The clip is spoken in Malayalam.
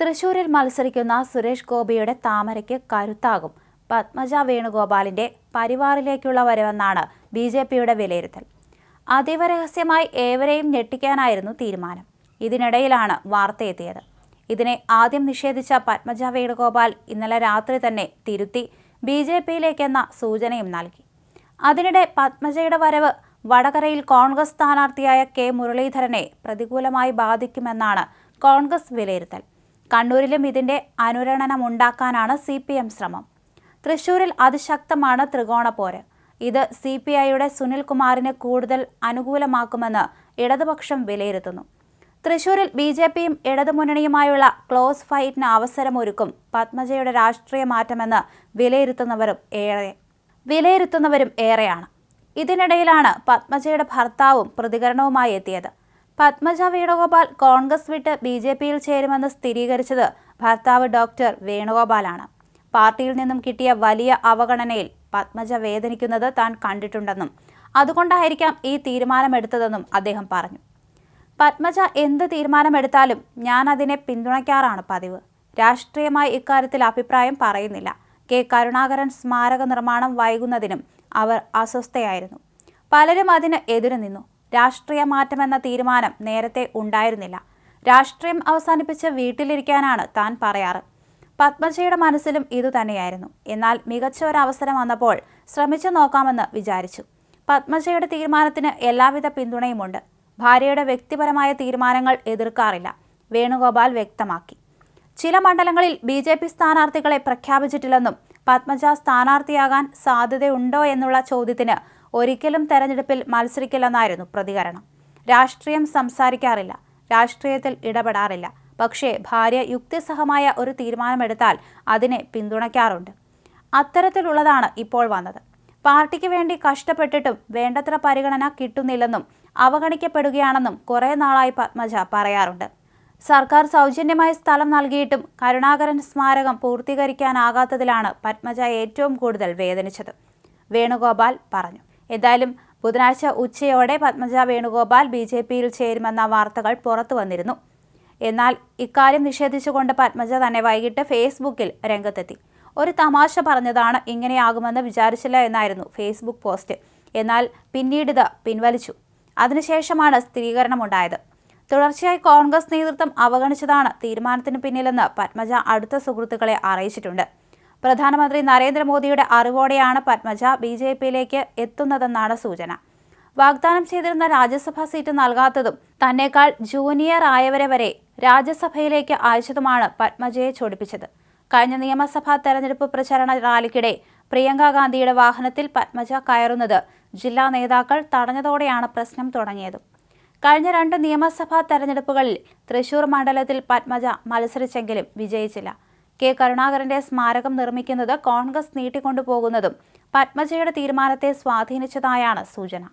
തൃശൂരിൽ മത്സരിക്കുന്ന സുരേഷ് ഗോപിയുടെ താമരയ്ക്ക് കരുത്താകും. പത്മജ വേണുഗോപാലിന്റെ പരിവാറിലേക്കുള്ള വരവെന്നാണ് ബി ജെ പിയുടെ വിലയിരുത്തൽ. അതീവ രഹസ്യമായി ഏവരെയും ഞെട്ടിക്കാനായിരുന്നു തീരുമാനം. ഇതിനിടയിലാണ് വാർത്തയെത്തിയത്. ഇതിനെ ആദ്യം നിഷേധിച്ച പത്മജ വേണുഗോപാൽ ഇന്നലെ രാത്രി തന്നെ തിരുത്തി ബി ജെ പിയിലേക്കെന്ന സൂചനയും നൽകി. അതിനിടെ പത്മജയുടെ വരവ് വടകരയിൽ കോൺഗ്രസ് സ്ഥാനാർത്ഥിയായ കെ മുരളീധരനെ പ്രതികൂലമായി ബാധിക്കുമെന്നാണ് കോൺഗ്രസ് വിലയിരുത്തൽ. കണ്ണൂരിലും ഇതിന്റെ അനുരണനം ഉണ്ടാക്കാനാണ് സി പി എം ശ്രമം. തൃശൂരിൽ അതിശക്തമാണ് ത്രികോണ പോര് ഇത് സി പി ഐയുടെ സുനിൽകുമാറിന് കൂടുതൽ അനുകൂലമാക്കുമെന്ന് ഇടതുപക്ഷം വിലയിരുത്തുന്നു. തൃശൂരിൽ ബി ജെ പിയും ഇടതുമുന്നണിയുമായുള്ള ക്ലോസ് ഫൈറ്റിന് അവസരമൊരുക്കും പത്മജയുടെ രാഷ്ട്രീയ മാറ്റമെന്ന് വിലയിരുത്തുന്നവരും ഏറെ വിലയിരുത്തുന്നവരും ഏറെയാണ്. ഇതിനിടയിലാണ് പത്മജയുടെ ഭർത്താവും പ്രതികരണവുമായി എത്തിയത്. പത്മജ വേണുഗോപാൽ കോൺഗ്രസ് വിട്ട് ബി ജെ പിയിൽ ചേരുമെന്ന് സ്ഥിരീകരിച്ചത് ഭർത്താവ് ഡോക്ടർ വേണുഗോപാലാണ്. പാർട്ടിയിൽ നിന്നും കിട്ടിയ വലിയ അവഗണനയിൽ പത്മജ വേദനിക്കുന്നത് താൻ കണ്ടിട്ടുണ്ടെന്നും അതുകൊണ്ടായിരിക്കാം ഈ തീരുമാനമെടുത്തതെന്നും അദ്ദേഹം പറഞ്ഞു. പത്മജ എന്ത് തീരുമാനമെടുത്താലും ഞാൻ അതിനെ പിന്തുണയ്ക്കാറാണ് പതിവ്. രാഷ്ട്രീയമായി ഇക്കാര്യത്തിൽ അഭിപ്രായം പറയുന്നില്ല. കെ. കരുണാകരൻ സ്മാരക നിർമ്മാണം വൈകുന്നതിനും അവർ അസ്വസ്ഥയായിരുന്നു. പലരും അതിന് എതിരു നിന്നു. രാഷ്ട്രീയ മാറ്റമെന്ന തീരുമാനം നേരത്തെ ഉണ്ടായിരുന്നില്ല. രാഷ്ട്രീയം അവസാനിപ്പിച്ച് വീട്ടിലിരിക്കാനാണ് താൻ പറയാറ്. പത്മജയുടെ മനസ്സിലും ഇതുതന്നെയായിരുന്നു എന്നാൽ മികച്ച ഒരു അവസരം വന്നപ്പോൾ ശ്രമിച്ചു നോക്കാമെന്ന് വിചാരിച്ചു. പത്മജയുടെ തീരുമാനത്തിന് എല്ലാവിധ പിന്തുണയുമുണ്ട്. ഭാര്യയുടെ വ്യക്തിപരമായ തീരുമാനങ്ങൾ എതിർക്കാറില്ല. വേണുഗോപാൽ വ്യക്തമാക്കി. ചില മണ്ഡലങ്ങളിൽ ബി ജെ പി സ്ഥാനാർത്ഥികളെ പ്രഖ്യാപിച്ചിട്ടില്ലെന്നും പത്മജ സ്ഥാനാർത്ഥിയാകാൻ സാധ്യതയുണ്ടോ എന്നുള്ള ചോദ്യത്തിന് ഒരിക്കലും തെരഞ്ഞെടുപ്പിൽ മത്സരിക്കില്ലെന്നായിരുന്നു പ്രതികരണം. രാഷ്ട്രീയം സംസാരിക്കാറില്ല. രാഷ്ട്രീയത്തിൽ ഇടപെടാറില്ല. പക്ഷേ ഭാര്യ യുക്തിസഹമായ ഒരു തീരുമാനമെടുത്താൽ അതിനെ പിന്തുണയ്ക്കാറുണ്ട്. അത്തരത്തിലുള്ളതാണ് ഇപ്പോൾ വന്നത്. പാർട്ടിക്ക് വേണ്ടി കഷ്ടപ്പെട്ടിട്ടും വേണ്ടത്ര പരിഗണന കിട്ടുന്നില്ലെന്നും അവഗണിക്കപ്പെടുകയാണെന്നും കുറേ നാളായി പത്മജ പറയാറുണ്ട്. സർക്കാർ സൗജന്യമായ സ്ഥലം നൽകിയിട്ടും കരുണാകരൻ സ്മാരകം പൂർത്തീകരിക്കാനാകാത്തതിലാണ് പത്മജ ഏറ്റവും കൂടുതൽ വേദനിച്ചത്. വേണുഗോപാൽ പറഞ്ഞു. എന്തായാലും ബുധനാഴ്ച ഉച്ചയോടെ പത്മജ വേണുഗോപാൽ ബി ജെ പിയിൽ ചേരുമെന്ന വാർത്തകൾ പുറത്തു വന്നിരുന്നു. എന്നാൽ ഇക്കാര്യം നിഷേധിച്ചുകൊണ്ട് പത്മജ തന്നെ വൈകിട്ട് ഫേസ്ബുക്കിൽ രംഗത്തെത്തി. ഒരു തമാശ പറഞ്ഞതാണ് ഇങ്ങനെയാകുമെന്ന് വിചാരിച്ചില്ല എന്നായിരുന്നു ഫേസ്ബുക്ക് പോസ്റ്റ്. എന്നാൽ പിന്നീടിത് പിൻവലിച്ചു. അതിനുശേഷമാണ് സ്ഥിരീകരണമുണ്ടായത്. തുടർച്ചയായി കോൺഗ്രസ് നേതൃത്വം അവഗണിച്ചതാണ് തീരുമാനത്തിന് പിന്നിലെന്ന് പത്മജ അടുത്ത സുഹൃത്തുക്കളെ അറിയിച്ചിട്ടുണ്ട്. പ്രധാനമന്ത്രി നരേന്ദ്രമോദിയുടെ അറിവോടെയാണ് പത്മജ ബി ജെ പിയിലേക്ക് എത്തുന്നതെന്നാണ് സൂചന. വാഗ്ദാനം ചെയ്തിരുന്ന രാജ്യസഭാ സീറ്റ് നൽകാത്തതും തന്നെക്കാൾ ജൂനിയർ ആയവരെ വരെ രാജ്യസഭയിലേക്ക് അയച്ചതുമാണ് പത്മജയെ ചൊടിപ്പിച്ചത്. കഴിഞ്ഞ നിയമസഭാ തെരഞ്ഞെടുപ്പ് പ്രചരണ റാലിക്കിടെ പ്രിയങ്ക ഗാന്ധിയുടെ വാഹനത്തിൽ പത്മജ കയറുന്നത് ജില്ലാ നേതാക്കൾ തടഞ്ഞതോടെയാണ് പ്രശ്നം തുടങ്ങിയത്. കഴിഞ്ഞ രണ്ട് നിയമസഭാ തെരഞ്ഞെടുപ്പുകളിൽ തൃശൂർ മണ്ഡലത്തിൽ പത്മജ മത്സരിച്ചെങ്കിലും വിജയിച്ചില്ല. കെ കരുണാകരന്റെ സ്മാരകം നിർമ്മിക്കുന്നത് കോൺഗ്രസ് നീട്ടിക്കൊണ്ടുപോകുന്നതും പത്മജയുടെ തീരുമാനത്തെ സ്വാധീനിച്ചതായാണ് സൂചന